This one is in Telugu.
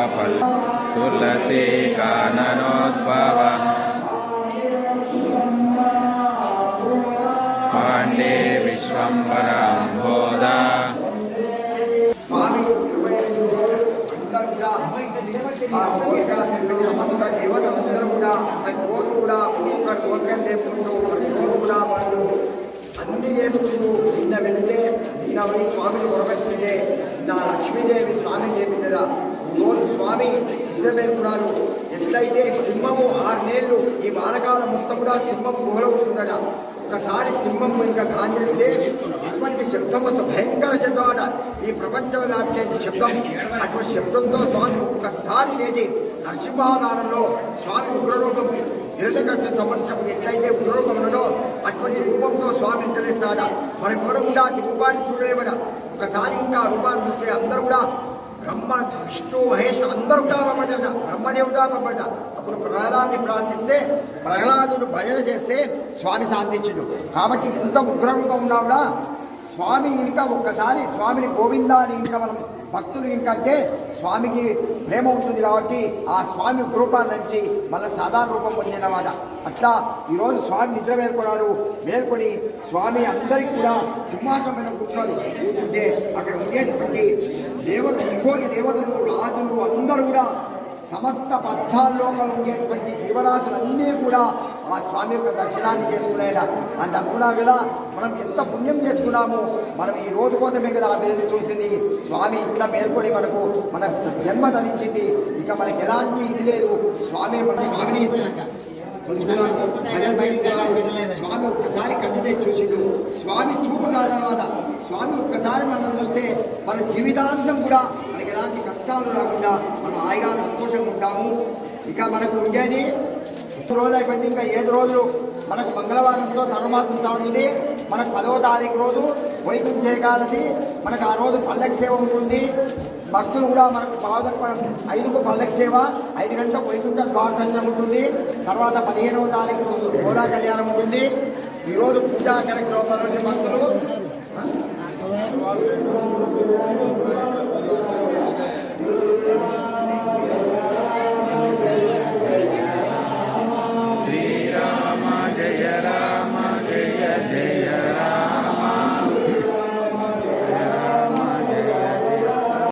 పుష్పఫల తులసీ కాననోద్భవ పాండే విశ్వంబరాంబోధ ఆ కోరికాశంలో సమస్త దేవతలందరూ కూడా ప్రతి రోజు కూడా ఒక్కొక్క కోరికలు లేకుండా ప్రతి రోజు కూడా వాళ్ళు అన్ని చేసుకుంటూ నిన్న వెళితే నిన్న పోయి స్వామిని కొరపెట్టిందే నా లక్ష్మీదేవి స్వామిని చెప్పిందా స్వామి నిద్రమేలుకున్నారు ఎట్లయితే సింహము ఆరునేళ్ళు ఈ బాలకాల మొత్తం కూడా సింహం గుహలో ఉంటుందట ఒకసారి సింహం ఇంకా కాంగ్రెస్తే ఎటువంటి శబ్దం భయంకర శబ్దం అట ఈ ప్రపంచం నాటే శబ్దం అటువంటి శబ్దంతో స్వామి ఒక్కసారి లేచి నరసింహాధారంలో స్వామి ఉగ్రరూపం హిరణ్యకృష్ణ సంవత్సరం ఎట్లయితే ఉగ్రరూపం ఉన్నదో అటువంటి రూపంతో స్వామి ఇంటలేస్తాడ మరి ఎవరు కూడా రూపాన్ని చూడలేమట. ఒకసారి ఇంకా రూపాన్ని చూస్తే అందరూ కూడా బ్రహ్మ విష్ణు మహేష్ అందరూ కూడా పంపడట బ్రహ్మదేవుడా పంపడ అప్పుడు ప్రహ్లాదాన్ని ప్రార్థిస్తే ప్రహ్లాదుడు భజన చేస్తే స్వామి శాంతించుడు. కాబట్టి ఇంత ఉగ్రరూపం ఉన్నావుడా స్వామి ఇంకా ఒక్కసారి స్వామిని గోవిందా అని ఇంకా మనం భక్తులు ఇంకా అంటే స్వామికి ప్రేమ ఉంటుంది కాబట్టి ఆ స్వామి రూపాన్ని నుంచి మళ్ళీ సాధారణ రూపం పొందినవాడ. అట్లా ఈరోజు స్వామి నిద్ర మేల్కొన్నారు. మేల్కొని స్వామి అందరికీ కూడా సింహాసనం మీద కూర్చొని కూర్చుంటే అక్కడ ఉండేటువంటి దేవత ఇంకోటి దేవతలు రాజులు అందరూ కూడా సమస్త పద్ధాల్లో ఉండేటువంటి జీవరాశులన్నీ కూడా ఆ స్వామి యొక్క దర్శనాన్ని చేసుకునేలా. అంత అనుకున్నారు కదా మనం ఎంత పుణ్యం చేసుకున్నాము మనం ఈ రోజు కోసమే కదా ఆ పేరు చూసింది. స్వామి ఇట్లా మేల్కొని మనకు మన జన్మ ధరించింది. ఇక మనకి ఎలాంటి ఇది లేదు. స్వామి మన స్వామిని స్వామి ఒక్కసారి కట్టితే చూసిండు. స్వామి చూపు కాదన్నమాట స్వామి ఒక్కసారి మనం చూస్తే మన జీవితాంతం కూడా మనకి ఎలాంటి కష్టాలు రాకుండా మనం హాయిగా సంతోషంగా ఉంటాము. ఇక మనకు ఉండేది మూడు రోజులు అయిపోయింది ఇంకా ఏడు రోజులు మనకు మంగళవారంతో ధర్మాసం ఉంటుంది మనకు పదవ తారీఖు రోజు వైకుంఠ ఏకాదశి. మనకు ఆ రోజు పల్లకి సేవ ఉంటుంది. భక్తులు కూడా మనకు బాగా ఐదుకు పల్లకి సేవ ఐదు గంటలకు వైకుంఠ ద్వార దర్శనం ఉంటుంది. తర్వాత పదిహేనవ తారీఖు రోజు గోరా కళ్యాణం ఉంటుంది. ఈరోజు పూజా కార్యక్రమంలో భక్తులు జయ రా